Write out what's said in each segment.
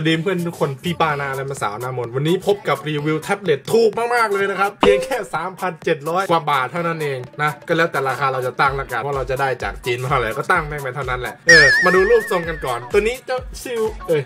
สวัสดีเพื่อนทุกคนพี่ป้านาและมาสาวหนามนวันนี้พบกับรีวิวแท็บเล็ตถูกมาก ๆ เลยนะครับ เพียงแค่ 3,700 กว่าบาทเท่านั้นเองนะ ก็แล้วแต่ราคาเราจะตั้งละกันว่าเราจะได้จากจีนมาเท่าไหร่ก็ตั้งแม่งไปเท่านั้นแหละ เออ มาดูรูปทรงกันก่อน ตัวนี้เจ้าชื่อเอ้ย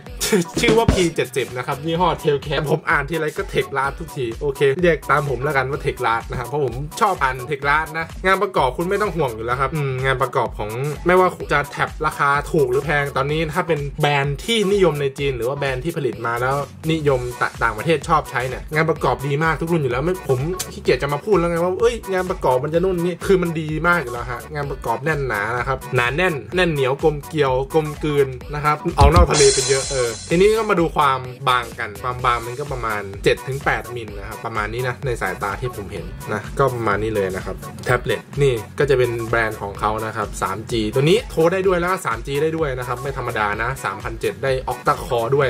ชื่อว่า P70 นะครับยี่ห้อเทลแคผมอ่านทีไรก็เทคลาสทุกทีโอเคเรียกตามผมแล้วกันว่าเทคลาสนะครับเพราะผมชอบอ่านเทคลาสนะงานประกอบคุณไม่ต้องห่วงอยู่แล้วครับงานประกอบของไม่ว่าจะแท็บราคาถูกหรือแพงตอนนี้ถ้าเป็นแบรนด์ที่นิยมในจีนหรือว่ารนด์ที่ผลิตมาแล้วนิยมตต่างประเทศชอบใช้เนี่ยงานประกอบดีมากทุกรุ่นอยู่แล้วไม่ผมขี้เกียจจะมาพูดแล้วไงว่าเอ้ยงานประกอบมันจะนู่นนี่คือมันดีมากอยู่แล้วฮะงานประกอบแน่นหนานะครับหนาแน่นแน่นเหนียวกลมเกลียวกลมกลืนนะครับออกนอกทะเลไปเยอะเออทีนี้ก็มาดูความบางกันความบางมันก็ประมาณ 7-8มิลนะครับประมาณนี้นะในสายตาที่ผมเห็นนะก็ประมาณนี้เลยนะครับแท็บเล็ตนี่ก็จะเป็นแบรนด์ของเขานะครับ 3G ตัวนี้โทรได้ด้วยแล้วก็ 3G ได้ด้วยนะครับไม่ธรรมดานะ3,007ได้ Octa Core ด้วย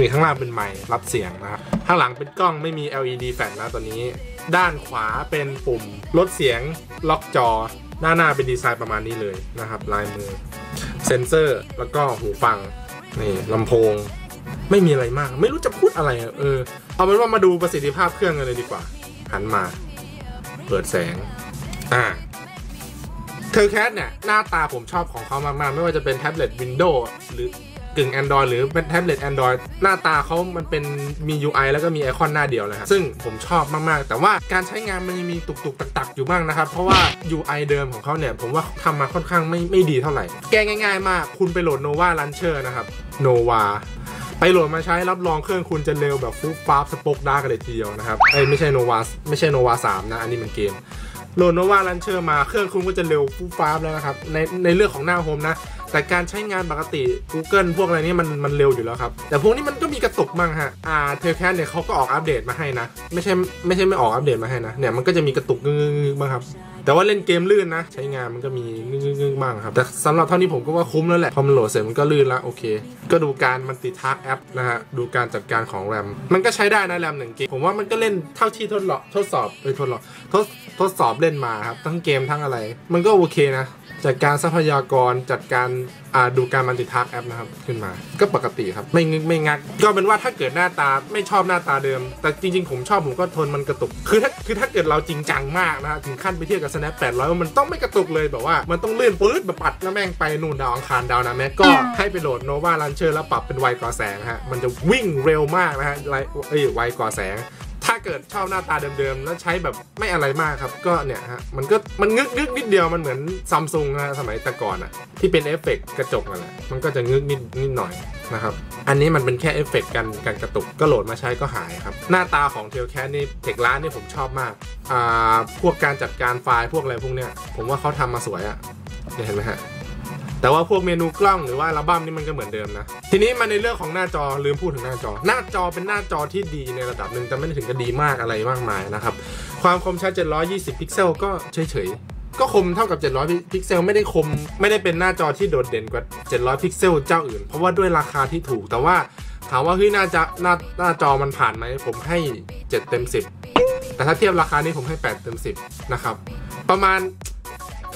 มีข้างล่างเป็นไมค์รับเสียงนะครับข้างหลังเป็นกล้องไม่มี LED แฟลชนะตัวนี้ ด้านขวาเป็นปุ่มลดเสียงล็อกจอหน้าหน้าเป็นดีไซน์ประมาณนี้เลยนะครับ ลายมือ เซนเซอร์แล้วก็หูฟังนี่ลำโพง ไม่มีอะไรมาก ไม่รู้จะพูดอะไรเออเอาเป็นว่ามาดูประสิทธิภาพเครื่องกันเลยดีกว่า หันมา เปิดแสง อ่าเทอร์แคสเนี่ย หน้าตาผมชอบของเขามาก ๆ ไม่ว่าจะเป็นแท็บเล็ต Windows หรือ กึ่ง Android หรือเป็นแท็บเล็ต Android หน้าตาเขามันเป็นมี UI แล้วก็มีไอคอนหน้าเดียวเลยครับซึ่งผมชอบมากๆ แต่ว่าการใช้งานมันยังมีตุกตุกตักตักๆอยู่บ้างนะครับ เพราะว่า UI เดิมของเขาเนี่ย ผมว่าทำมาค่อนข้างไม่ไม่ดีเท่าไหร่ แก้ง่าย ๆ มาก คุณไปโหลด Nova Launcher นะครับ Nova ไปโหลดมาใช้รับรองเครื่องคุณจะเร็วแบบฟุบฟ้าสปอกดากันเลยทีเดียวนะครับเอ้ไม่ใช่ Nova ไม่ใช่ Nova 3นะ อันนี้มันเกมโหลดโนวาลันเชอร์มาเครื่องคุณก็จะเร็วฟูฟ้าบแล้วนะครับในในเรื่องของหน้าโฮมนะ แต่การใช้งานปกติ Google พวกอะไรนี่มันมันเร็วอยู่แล้วครับ แต่พวกนี้มันก็มีกระตุกบ้างฮะอ่าเทลแคสเนี่ยเขาก็ออกอัปเดตมาให้นะ ไม่ใช่ไม่ใช่ไม่ออกอัปเดตมาให้นะเนี่ยมันก็จะมีกระตุกงึกๆบ้างครับแต่ว่าเล่นเกมลื่นนะ ใช้งานมันก็มีงึกๆบ้างครับ แต่สำหรับเท่านี้ผมก็ว่าคุ้มแล้วแหละ พอมันโหลดเสร็จมันก็ลื่นแล้วโอเค ก็ดูการมันติดทักแอปนะฮะ ดูการจัดการของแรม มันก็ใช้ได้นะแรมหนึ่งกิกผมว่ามันก็เล่นเท่าที่ทดลองทดสอบเอ้ยทดลองทด ทดสอบเล่นมาครับ ทั้งเกมทั้งอะไร มันก็โอเคนะจัดการทรัพยากรจัดการดูการมันติทักแอปนะครับขึ้นมา ก็ปกติครับ ไม่ไม่งักก็เป็นว่าถ้าเกิดหน้าตาไม่ชอบหน้าตาเดิม แต่จริง ๆ ผมชอบผมก็ทนมันกระตุก คือถ้าคือถ้าเกิดเราจริงจังมากนะถึงขั้นไปเทียบกับ snap 800ว่ามันต้องไม่กระตุกเลยแบบว่ามันต้องเลื่อนปื๊ดแบบปัดแล้วแม่งไปนู่นดาวอังคารดาวนาแม็ก็ให้ไปโหลด Nova Launcher แล้วปรับเป็นไวกว่าแสงฮะมันจะวิ่งเร็วมากนะฮะไลเอ้ยไวกว่าแสง ถ้าเกิดชอบหน้าตาเดิมๆ แล้วใช้แบบไม่อะไรมากครับ ก็เนี่ยฮะ มันก็มันงึกงึกนิดเดียวมันเหมือนซัมซุงนะสมัยแต่ก่อนอะที่เป็นเอฟเฟกต์กระจกนั่นแหละมันก็จะงึกนิดนิดหน่อยนะครับ อันนี้มันเป็นแค่เอฟเฟกต์กันกันกระตุกก็โหลดมาใช้ก็หายครับ หน้าตาของเทลแคสนี่เทคร้านนี่ผมชอบมากอ่าพวกการจัดการไฟล์พวกอะไรพวกเนี้ยผมว่าเขาทำมาสวยอะเนี่ยเห็นไหมฮะ แต่ว่าพวกเมนูกล้องหรือว่าอัลบั้มนี่มันก็เหมือนเดิมนะ ทีนี้มาในเรื่องของหน้าจอลืมพูดถึงหน้าจอ หน้าจอเป็นหน้าจอที่ดีในระดับหนึ่งแต่ไม่ได้ถึงกับดีมากอะไรมากมายนะครับความคมชัด 720 พิกเซลก็เฉยๆ ก็คมเท่ากับ 700 พิกเซลไม่ได้คม ไม่ได้เป็นหน้าจอที่โดดเด่นกว่า 700 พิกเซลเจ้าอื่น เพราะว่าด้วยราคาที่ถูกแต่ว่าถามว่าเฮ้ยหน้าจะหน้าหน้าจอมันผ่านไหมผมให้ 7 เต็ม 10 แต่ถ้าเทียบราคานี้ผมให้ 8 เต็ม 10 นะครับ ประมาณ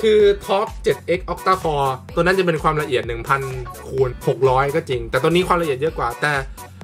คือ Top 7X Octa Core ตัวนั้นจะเป็นความละเอียด 1,000คูณ600 ก็จริง แต่ตัวนี้ความละเอียดเยอะกว่า แต่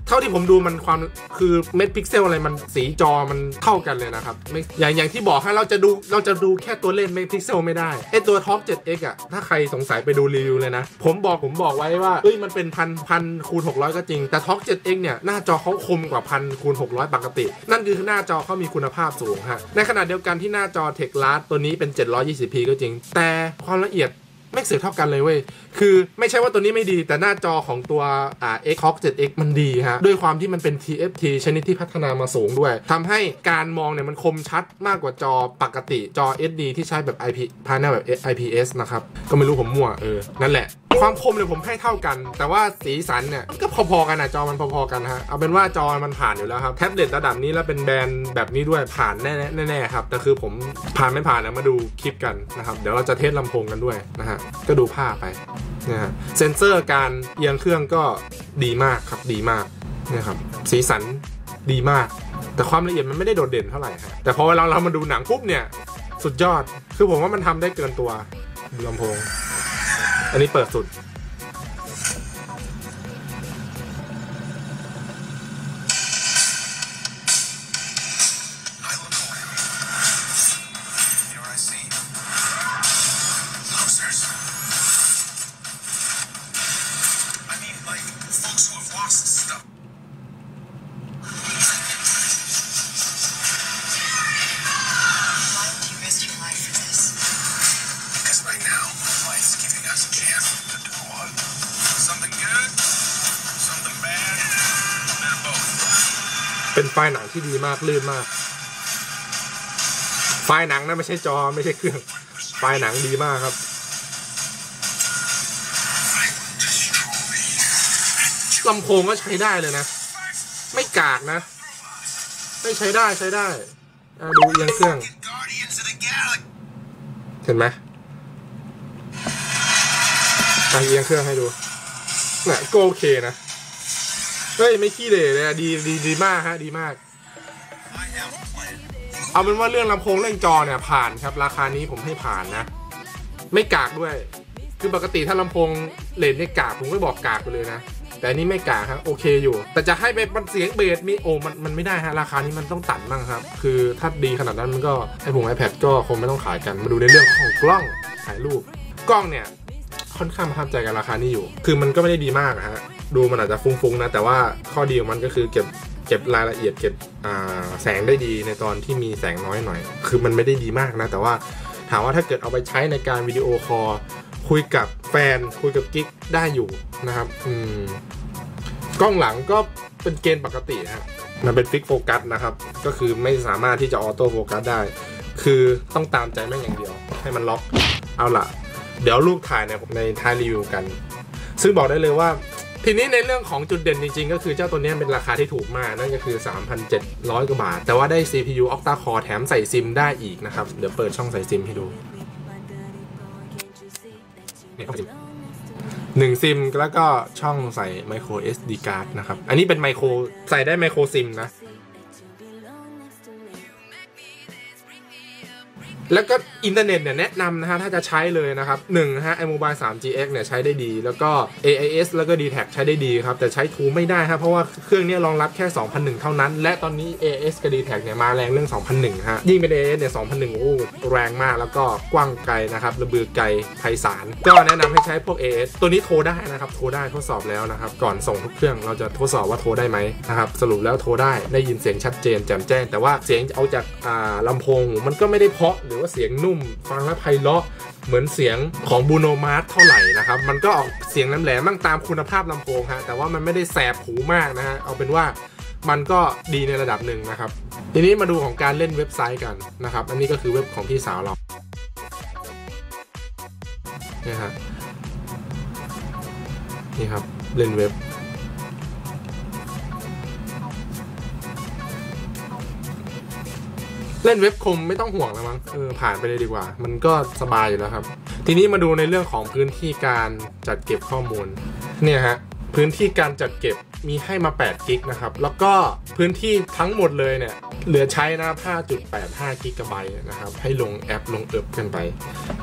เท่าที่ผมดูมันความคือเม็ดพิกเซลอะไรมันสีจอมันเท่ากันเลยนะครับไม่อย่างอย่างที่บอกให้เราจะดูเราจะดูแค่ตัวเลขเม็ดพิกเซลไม่ได้ไอตัว Top 7X อะถ้าใครสงสัยไปดูรีวิวเลยนะ ผมบอกผมบอกไว้ว่าเอ้ยมันเป็นพันพันคูณ600 ก็จริง แต่ Top 7X เนี่ย หน้าจอเขาคมกว่าพันคูณ600 ปกติ นั่นคือหน้าจอเขามีคุณภาพสูงฮะในขณะเดียวกันที่หน้าจอ Tech l a s ตัวนี้เป็น 720p ก็จริง แต่ความละเอียด ไม่เสือเท่ากันเลยเว้ย คือไม่ใช่ว่าตัวนี้ไม่ดี แต่หน้าจอของตัวอ่า X Hawk 7X มันดีฮะ ด้วยความที่มันเป็น TFT ชนิดที่พัฒนามาสูงด้วยทำให้การมองเนี่ยมันคมชัดมากกว่าจอปกติจอ SD ที่ใช้แบบ IP พายในแบบ IPS นะครับ ก็ไม่รู้ผมมั่วเออ นั่นแหละ ความคมเนี่ยผมให้เท่ากัน แต่ว่าสีสันเนี่ยก็พอๆกันนะจอมันพอๆกันฮะเอาเป็นว่าจอมันผ่านอยู่แล้วครับแท็บเล็ตระดับนี้แล้วเป็นแบรนด์แบบนี้ด้วยผ่านแน่ๆแน่ๆครับแต่คือผมผ่านไม่ผ่านนะมาดูคลิปกันนะครับเดี๋ยวเราจะเทสลำโพงกันด้วยนะฮะก็ดูภาพไปนะฮะเซนเซอร์การเอียงเครื่องก็ดีมากครับดีมากนะครับสีสันดีมาก แต่ความละเอียดมันไม่ได้โดดเด่นเท่าไหร่ฮะแต่พอเวลาเรามาดูหนังปุ๊บเนี่ยสุดยอดคือผมว่ามันทำได้เกินตัวดูลำโพง อันนี้เปิดสุด ที่ดีมากลื่นมาก ไฟหนังนะไม่ใช่จอไม่ใช่เครื่อง ไฟหนังดีมากครับลำโพงก็ใช้ได้เลยนะ ไม่กากนะ ไม่ใช้ได้ใช้ได้ดูเอียงเครื่อง เห็นไหมอะเอียงเครื่องให้ดูเนี่ยก็โอเคนะ เฮ้ย ไม่ขี้เหร่เลยดีดีดีมากฮะ ดีมาก เอาเป็นว่าเรื่องลำโพงเรื่องจอเนี่ยผ่านครับ ราคานี้ผมให้ผ่านนะ ไม่กากด้วย คือปกติถ้าลำโพงเลนเนี่กากผมก็บอกกากไปเลยนะ แต่นี้ไม่กากครับโอเคอยู่ แต่จะให้ไปมันเสียงเบสมีโอ้มันมันไม่ได้ฮะราคานี้มันต้องตัดบ้างครับ คือถ้าดีขนาดนั้นมันก็ไอผม iPad ก็คงไม่ต้องขายกันมาดูในเรื่องของกล้องถ่ายรูปกล้องเนี่ยค่อนข้างประทับใจกับราคานี้อยู่ คือมันก็ไม่ได้ดีมากฮะ ดูมันอาจจะฟุ้งๆนะ แต่ว่าข้อดีของมันก็คือเก็บ เก็บรายละเอียดเก็บแสงได้ดีในตอนที่มีแสงน้อยหน่อย คือมันไม่ได้ดีมากนะ แต่ว่าถามว่าถ้าเกิดเอาไปใช้ในการวิดีโอคอลคุยกับแฟน คุยกับกิ๊กได้อยู่นะครับอืมกล้องหลังก็เป็นเกณฑ์ปกติฮะมันเป็นฟิกโฟกัสนะครับ ก็คือไม่สามารถที่จะออโต้โฟกัสได้ คือต้องตามใจแม่งอย่างเดียว ให้มันล็อก เอาล่ะ เดี๋ยวรูปถ่ายเนี่ยผมในท้ายรีวิวกัน ซึ่งบอกได้เลยว่า ทีนี้ในเรื่องของจุดเด่นจริงๆ ก็คือเจ้าตัวนี้เป็นราคาที่ถูกมาก นั่นก็คือ 3,700 กว่าบาท แต่ว่าได้ CPU Octa Core แถมใส่ซิมได้อีกนะครับ เดี๋ยวเปิดช่องใส่ซิมให้ดูนี่ครับหนึ่งซิมแล้วก็ช่องใส่ micro SD card นะครับ อันนี้เป็นไมโครใส่ได้ไมโครซิมนะ แล้วก็อินเทอร์เน็ตเนี่ยแนะนำนะฮะถ้าจะใช้เลยนะครับ1นะฮะ iMobile 3GX เนี่ยใช้ได้ดี แล้วก็ AIS แล้วก็ d t a c ใช้ได้ดีครับ แต่ใช้ทูไม่ได้ครับเพราะว่าเครื่องนี้รองรับแค่ 2001 เท่านั้น และตอนนี้ AIS กับ d t a c เนี่ยมาแรงเรื่อง 2001 ฮะ ยิ่งเป็น AIS เนี่ย 2001 โอ้แรงมากแล้วก็กว้างไกลนะครับ ระบือไกลไพศาลก็แนะนำให้ใช้พวก AIS ตัวนี้โทรได้นะครับโทรได้ทดสอบแล้วนะครับก่อนส่งทุกเครื่องเราจะทดสอบว่าโทรได้ไหมนะครับสรุปแล้วโทรได้ได้ยินเสียงชัดเจนแจ่มแจ้ง แต่ว่าเสียงเอาจากอ่าลำโพงมันก็ไม่ได้เพาะหรืรือว่าเสียงนุ่มฟังแล้วไพเราะเหมือนเสียงของบูโนมาร์เท่าไหร่นะครับ มันก็ออกเสียงแหลมๆบ้างตามคุณภาพลำโพงฮะแต่ว่ามันไม่ได้แสบหูมากนะฮะเอาเป็นว่ามันก็ดีในระดับหนึ่งนะครับ ทีนี้มาดูของการเล่นเว็บไซต์กันนะครับ อันนี้ก็คือเว็บของพี่สาวเราเนี่ยฮะนี่ครับเล่นเว็บ เล่นเว็บคมไม่ต้องห่วงแล้วมั้งเออผ่านไปเลยดีกว่า มันก็สบายอยู่แล้วครับ ทีนี้มาดูในเรื่องของพื้นที่การจัดเก็บข้อมูลเนี่ยฮะพื้นที่การจัดเก็บมีให้มา 8 กิกนะครับ แล้วก็พื้นที่ทั้งหมดเลยเนี่ย เหลือใช้นะ5.85 กิกะไบต์นะครับ ให้ลงแอปลงเอิบกันไป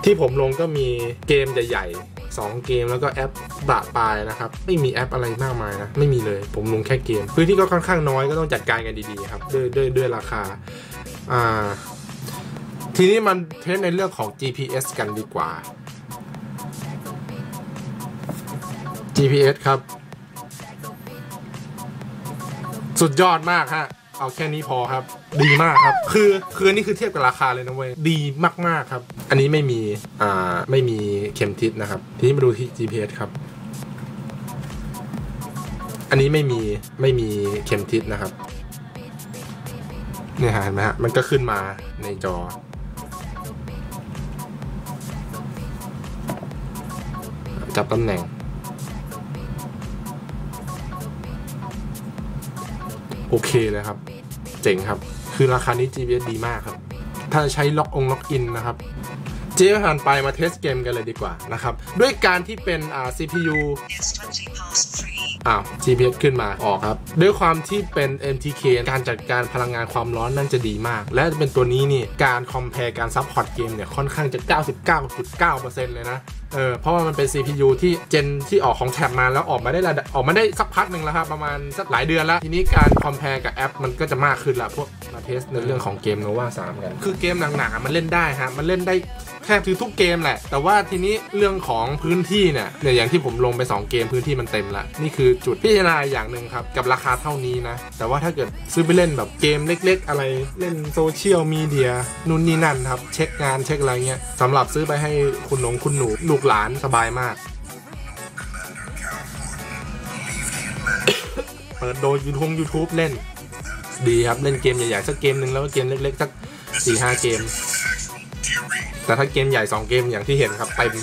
ที่ผมลงก็มีเกมใหญ่ๆ 2 เกมแล้วก็แอปบะปลายนะครับ ไม่มีแอปอะไรมากมายนะ ไม่มีเลย ผมลงแค่เกม พื้นที่ก็ค่อนข้างน้อยก็ต้องจัดการกันดีๆครับ ด้วยด้วยด้วยราคา อ่า ทีนี้มันเทสในเรื่องของ GPS กันดีกว่า GPS ครับ สุดยอดมากฮะ เอาแค่นี้พอครับ ดีมากครับ คือคือนนี้คือเทียบกับราคาเลยนะเว้ย ดีมากๆครับ อันนี้ไม่มี อ่า ไม่มีเข็มทิศนะครับ ทีนี้มาดูที่ GPS ครับ อันนี้ไม่มี ไม่มีเข็มทิศนะครับ เนี่ยฮะเห็นไหมฮะมันก็ขึ้นมาในจอ จับตำแหน่ง โอเคเลยครับ เจ๋งครับ คือราคานี้ GPS ดีมากครับ ถ้าใช้ล็อกองล็อกอินนะครับเจ๊ผ่านไปมาเทสเกมกันเลยดีกว่านะครับ ด้วยการที่เป็นอ่า CPU อ้าว GPS ขึ้นมาออกครับ ด้วยความที่เป็น MTK การจัดการพลังงานความร้อนนั่นจะดีมาก และเป็นตัวนี้นี่การคอมเพลการซัพพอร์ตเกมเนี่ยค่อนข้างจะ 99.9%เลยนะเออเพราะว่ามันเป็น CPU ที่เจนที่ออกของแท็บมาแล้วออกมาได้ระดับออกมาได้สักพักหนึ่งแล้วครับ ประมาณสักหลายเดือนแล้ว ทีนี้การคอมเพลกับแอปมันก็จะมากขึ้นละพวก เทสในเรื่องของเกมโนวา3กัน คือเกมหนักๆมันเล่นได้ฮะ มันเล่นได้แทบทุกเกมแหละ แต่ว่าทีนี้เรื่องของพื้นที่เนี่ยเนี่ยอย่างที่ผมลงไป 2 เกมพื้นที่มันเต็มละนี่คือจุดพิจารณาอย่างหนึ่งครับ กับราคาเท่านี้นะ แต่ว่าถ้าเกิดซื้อไปเล่นแบบเกมเล็ก ๆ อะไรเล่นโซเชียลมีเดียนู่นนี่นั่นครับ เช็คงานเช็คอะไรเงี้ยสำหรับซื้อไปให้คุณหนงคุณหนูลูกหลานสบายมากเปิดโดยยูทูบยูทูบเล่น ดีครับ เล่นเกมใหญ่ๆสักเกมหนึ่งแล้วก็เกมเล็กๆสักสี่ห้าเกม แต่ถ้าเกมใหญ่สองเกมอย่างที่เห็นครับเต็ม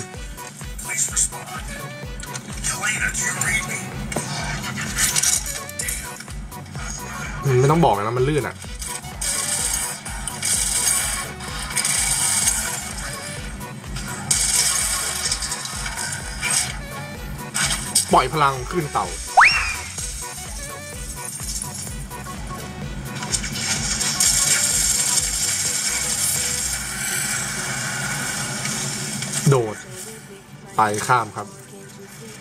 ไม่ต้องบอกนะมันลื่นอะปล่อยพลังขึ้นเต่า ไปข้ามครับ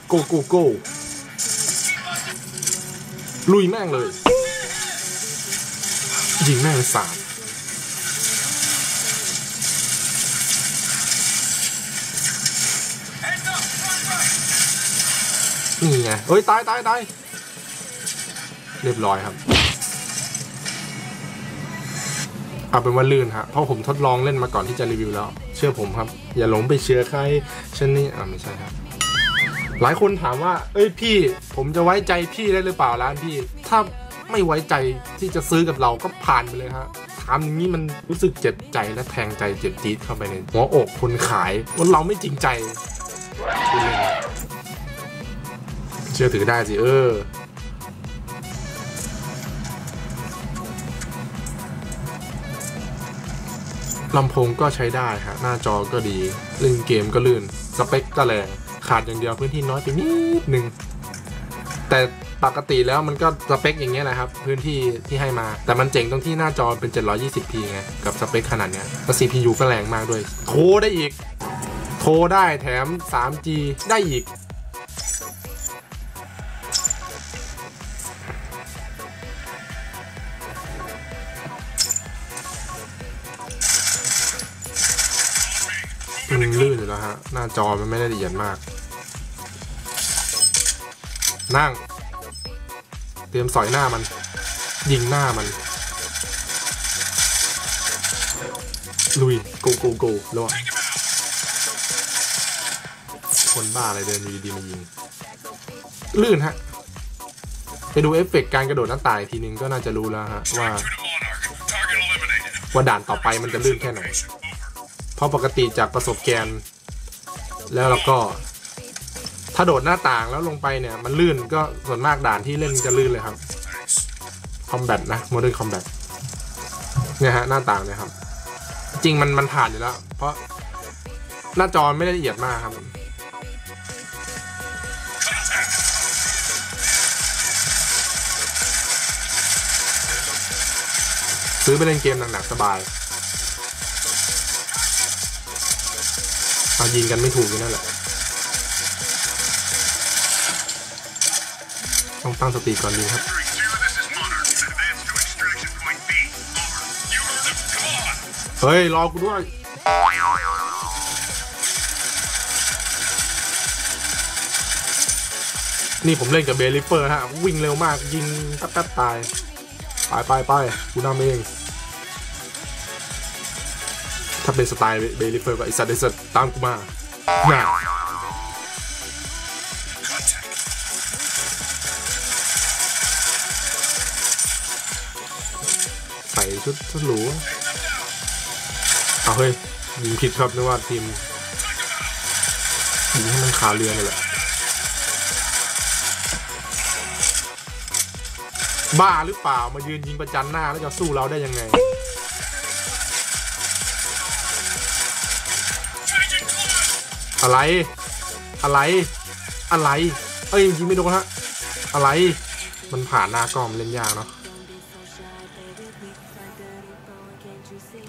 โกโกโกลุยแม่งเลย ยิงแม่งสามนี่ไงเอ้ย ตายตายตายเรียบร้อยครับ เอาเป็นว่าลื่นฮะเพราะผมทดลองเล่นมาก่อนที่จะรีวิวแล้ว เชื่อผมครับ อย่าหลงไปเชื่อใคร ฉันนี่อ่าไม่ใช่ครับ หลายคนถามว่า เอ้ยพี่ ผมจะไว้ใจพี่ได้หรือเปล่าร้านพี่ ถ้าไม่ไว้ใจที่จะซื้อกับเราก็ผ่านไปเลยฮะถามอย่างนี้มันรู้สึกเจ็บใจและแทงใจเจ็บจี๊ดเข้าไปในหัวอกคนขายว่าเราไม่จริงใจเล่นนะเชื่อถือได้สิเออลำโพงก็ใช้ได้ฮะหน้าจอก็ดี เล่นเกมก็ลื่น สเปคก็แรงขาดอย่างเดียวพื้นที่น้อยไปนิดนึง แต่ปกติแล้วมันก็สเปคอย่างเงี้ยแหละครับ พื้นที่ที่ให้มา แต่มันเจ๋งตรงที่หน้าจอเป็น 720p ไง กับสเปคขนาดเนี้ยแล้ว CPU ก็แรงมากด้วย โทรได้อีก โทรได้แถม 3G ได้อีก มันลื่นอยู่แล้วฮะ หน้าจอมันไม่ได้ละเอียดมาก นั่ง เตรียมสอยหน้ามัน ยิงหน้ามัน ลุยโกโกโกแล้วอคนบ้าอะไรเดินอยู่ดีๆมายิง ลื่นฮะ ไปดูเอฟเฟกต์การกระโดดหน้าต่างทีนึงก็น่าจะรู้แล้วฮะ ว่า ว่าด่านต่อไปมันจะลื่นแค่ไหน เพราะปกติจากประสบการณ์แล้วเราก็ ถ้าโดดหน้าต่างแล้วลงไปเนี่ย มันลื่นก็ส่วนมากด่านที่เล่นจะลื่นเลยครับคอมแบทนะโมเดิร์นคอมแบทเนี่ยฮะหน้าต่างเนี่ยครับ จริงมันมันผ่านอยู่แล้ว เพราะหน้าจอไม่ได้ละเอียดมากครับซื้อไปเล่นเกมหนักๆสบาย เอายิงกันไม่ถูกอยู่นั่นแหละ ต้องตั้งสติก่อนยิงครับเฮ้ย รอกูด้วยนี่ผมเล่นกับเบลิเฟอร์ฮะ วิ่งเร็วมากยิงแป๊บๆตาย ไปไปไปกูนำเอง เป็นสไตล์เบลิเฟอร์ก็ไอสัตว์ไอสัตว์ตามกูมาน่าใส่ชุดชุดหรูเอาเฮ้ยยิงผิดครับนึกว่าทีมยิงให้มันขาเรือเลยแหละบ้าหรือเปล่ามายืนยิงประจันหน้าแล้วจะสู้เราได้ยังไง อะไร อะไร อะไร เอ้ยยิงไม่โดนฮะ อะไร มันผ่านหน้ากล้องมันเล่นยากเนาะ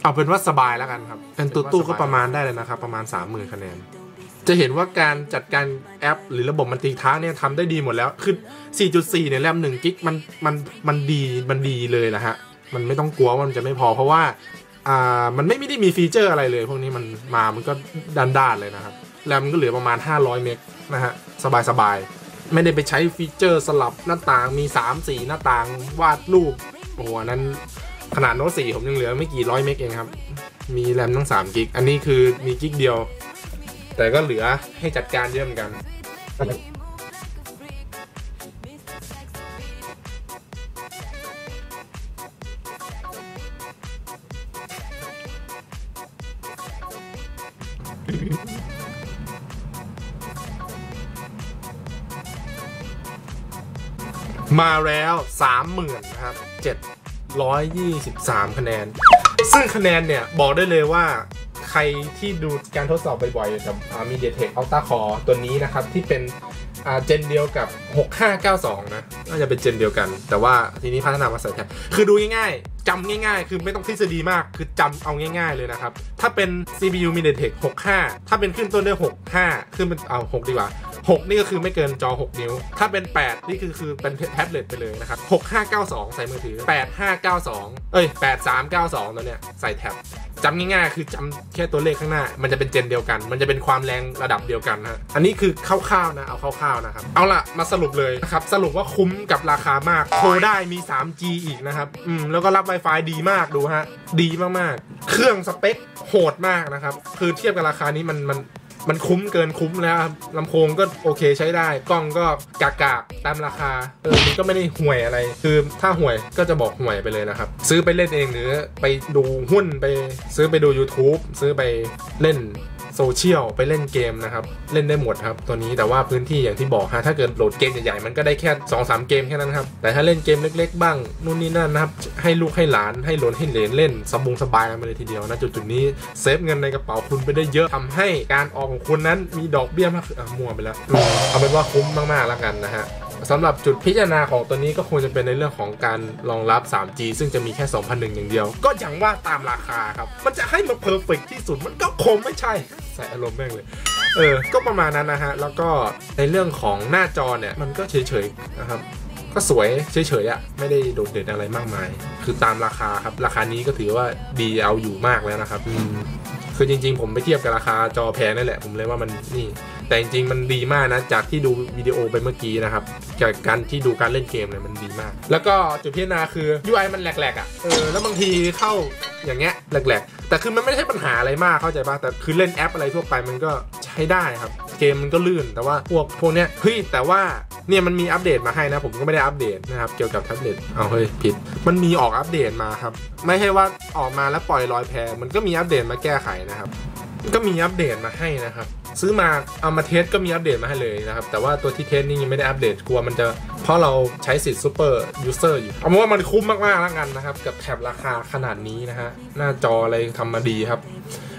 เอาเป็นว่าสบายแล้วกันครับ เป็นตัวตู้ก็ประมาณได้เลยนะครับ ประมาณ 30,000คะแนน จะเห็นว่าการจัดการแอป หรือระบบมันติท้าเนี่ยทำได้ดีหมดแล้ว คือ 4.4 เนี่ยแรม1กิกมันมันมันดีมันดีเลยแหละฮะ มันไม่ต้องกลัวว่ามันจะไม่พอเพราะว่าอ่ามันไม่ได้มีฟีเจอร์อะไรเลย พวกนี้มันมา มันก็ดันด้านเลยนะครับ แรมก็เหลือประมาณ 500 เมกนะฮะ สบายๆ ไม่ได้ไปใช้ฟีเจอร์สลับหน้าต่างมี 3 4 หน้าต่างวาดรูป โอ้โหนั้นขนาดโน้ต4ผมยังเหลือไม่กี่ร้อยเมกเองครับ มีแรมตั้ง3กิก อันนี้คือมีกิกเดียว แต่ก็เหลือให้จัดการเยอะเหมือนกัน มาแล้ว 30,000นะครับ723 คะแนน ซึ่งคะแนนเนี่ย บอกได้เลยว่าใครที่ดูการทดสอบบ่อยๆกับ MediaTek Ultra Core ตัวนี้นะครับ ที่เป็นอ่าเจนเดียวกับ 6592 นะน่าจะเป็นเจนเดียวกัน แต่ว่าทีนี้พัฒนามาใส่แทนคือดูง่ายๆจำง่ายๆ คือไม่ต้องทฤษฎีมาก คือจำเอาง่ายๆเลยนะครับ ถ้าเป็น CPU MediaTek 65 ถ้าเป็นขึ้นต้นด้วย 65 ขึ้นเป็นเอา 6 ดีกว่า 6 นี่ก็คือไม่เกินจอ 6 นิ้ว ถ้าเป็น 8 นี่คือคือเป็นแท็บเล็ตไปเลยนะครับ 6592 ใส่มือถือ 8592 เอ้ย 8392 ตัวเนี้ยใส่แท็บจำง่ายๆ คือจำแค่ตัวเลขข้างหน้า มันจะเป็นเจนเดียวกัน มันจะเป็นความแรงระดับเดียวกันนะฮะ อันนี้คือคร่าวๆนะ เอาคร่าวๆนะครับ เอาล่ะ มาสรุปเลยนะครับ สรุปว่าคุ้มกับราคามาก โทรได้มี 3G อีกนะครับ อืม แล้วก็รับ Wi-Fi ดีมากดูฮะ ดีมากๆ เครื่องสเปคโหดมากนะครับ คือเทียบกับราคานี้มันมัน มันคุ้มเกินคุ้มแล้วครับลำโพงก็โอเคใช้ได้ กล้องก็กากาตามราคาเออมันก็ไม่ได้ห่วยอะไร คือถ้าห่วยก็จะบอกห่วยไปเลยนะครับ ซื้อไปเล่นเองหรือไปดูหุ้นไปซื้อไปดู YouTube ซื้อไปเล่น โซเชียลไปเล่นเกมนะครับ เล่นได้หมดครับ ตัวนี้แต่ว่าพื้นที่อย่างที่บอกฮะถ้าเกิดโหลดเกมใหญ่ๆมันก็ได้แค่2อสเกมแค่นั้นครับ แต่ถ้าเล่นเกมเล็ก ๆ บ้างนู่นนี่นั่นนะครับ ให้ลูกให้หลานให้หลนให้เหลนเล่นสบงสบายกันไปเลยทีเดียวนะจุดๆนี้เซฟเงินในกระเป๋าคุณไปได้เยอะทำให้การออกของคุณนั้นมีดอกเบี้ยมากขึ้นอะมัวไปแล้วเอาเป็นว่าคุ้มมากๆแล้วกันนะฮะ สำหรับจุดพิจารณาของตัวนี้ก็ควรจะเป็นในเรื่องของการรองรับ 3G ซึ่งจะมีแค่ 2001 อย่างเดียว ก็อย่างว่าตามราคาครับ มันจะให้มาเพอร์เฟกที่สุด มันก็คงไม่ใช่ ใส่อารมณ์แม่งเลย เออ ก็ประมาณนั้นนะฮะ แล้วก็ในเรื่องของหน้าจอเนี่ย มันก็เฉยๆนะครับ ก็สวยเฉยๆอะ่ะไม่ได้โดดเด่นอะไรมากมาย คือตามราคาครับราคานี้ก็ถือว่าดีเอาอยู่มากแล้วนะครับอืมคือจริง ๆ ผมไปเทียบกับราคาจอแพงนั่นแหละ ผมเลยว่ามันนี่ แต่จริงๆมันดีมากนะ จากที่ดูวิดีโอไปเมื่อกี้นะครับ จากการที่ดูการเล่นเกมเนี่ยมันดีมาก แล้วก็จุดพิจารณาคือ UI มันแหลกๆอะเออแล้วบางทีเข้าอย่างเงี้ยแหลกๆ แต่คือมันไม่ใช่ปัญหาอะไรมากเข้าใจป่ะแต่คือเล่นแอปอะไรทั่วไปมันก็ใช้ได้ครับ เกมมันก็ลื่นแต่ว่าพวกพวกเนี้ยเฮ้ยแต่ว่า เนี่ยมันมีอัปเดตมาให้นะ ผมก็ไม่ได้อัปเดตนะครับเกี่ยวกับแท็บเล็ตเอาเฮ้ยผิด มันมีออกอัปเดตมาครับ ไม่ใช่ว่าออกมาแล้วปล่อยลอยแพมันก็มีอัปเดตมาแก้ไขนะครับก็มีอัปเดตมาให้นะครับ ซื้อมาเอามาเทสก็มีอัปเดตมาให้เลยนะครับ แต่ว่าตัวที่เทสนี่ยังไม่ได้อัปเดตกลัวมันจะเพราะเราใช้สิทธิ์ซูเปอร์ยูเซอร์อยู่เอาว่ามันคุ้มมากๆแล้วกันนะครับ กับแถบราคาขนาดนี้นะฮะหน้าจออะไรทำมาดีครับ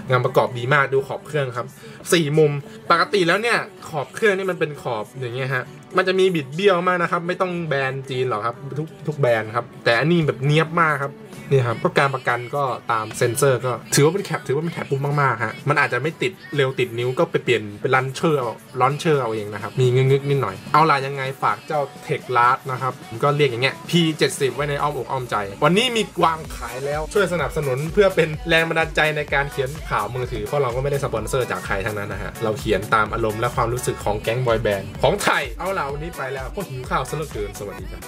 งานประกอบดีมากดูขอบเครื่องครับสี่มุมปกติแล้วเนี่ยขอบเครื่องนี่มันเป็นขอบอย่างเงี้ยฮะ มันจะมีบิดเบี้ยวมากนะครับ ไม่ต้องแบรนด์จีนหรอกครับ ทุกทุกแบรนด์ครับ แต่อันนี้แบบเนียบมากครับนี่ครับก็การประกันก็ตามเซ็นเซอร์ ก็ถือว่าเป็นแคปถือว่าเป็นแคปปุ๊บมากๆฮะมันอาจจะไม่ติดเร็วติดนิ้วก็ไปเปลี่ยนเป็นลันเชอร์เอาลอนเชอร์เอาเองนะครับมีเงึกๆนิดหน่อย เอาล่ะยังไงฝากเจ้าเทคลาสนะครับก็เรียกอย่างเงี้ย P70 ไว้ในอ้อมอกอ้อมใจ วันนี้มีวางขายแล้วช่วยสนับสนุนเพื่อเป็นแรงบันดาลใจในการเขียนข่าวมือถือเพราะเราก็ไม่ได้สปอนเซอร์จากใครทั้งนั้นนะฮะเราเขียนตามอารมณ์และความรู้สึกของแก๊งบอยแบนด์ของไทยเอาล่ะวันนี้ไปแล้วก็หิวข้าวซะเหลือเกินสวัสดีครับ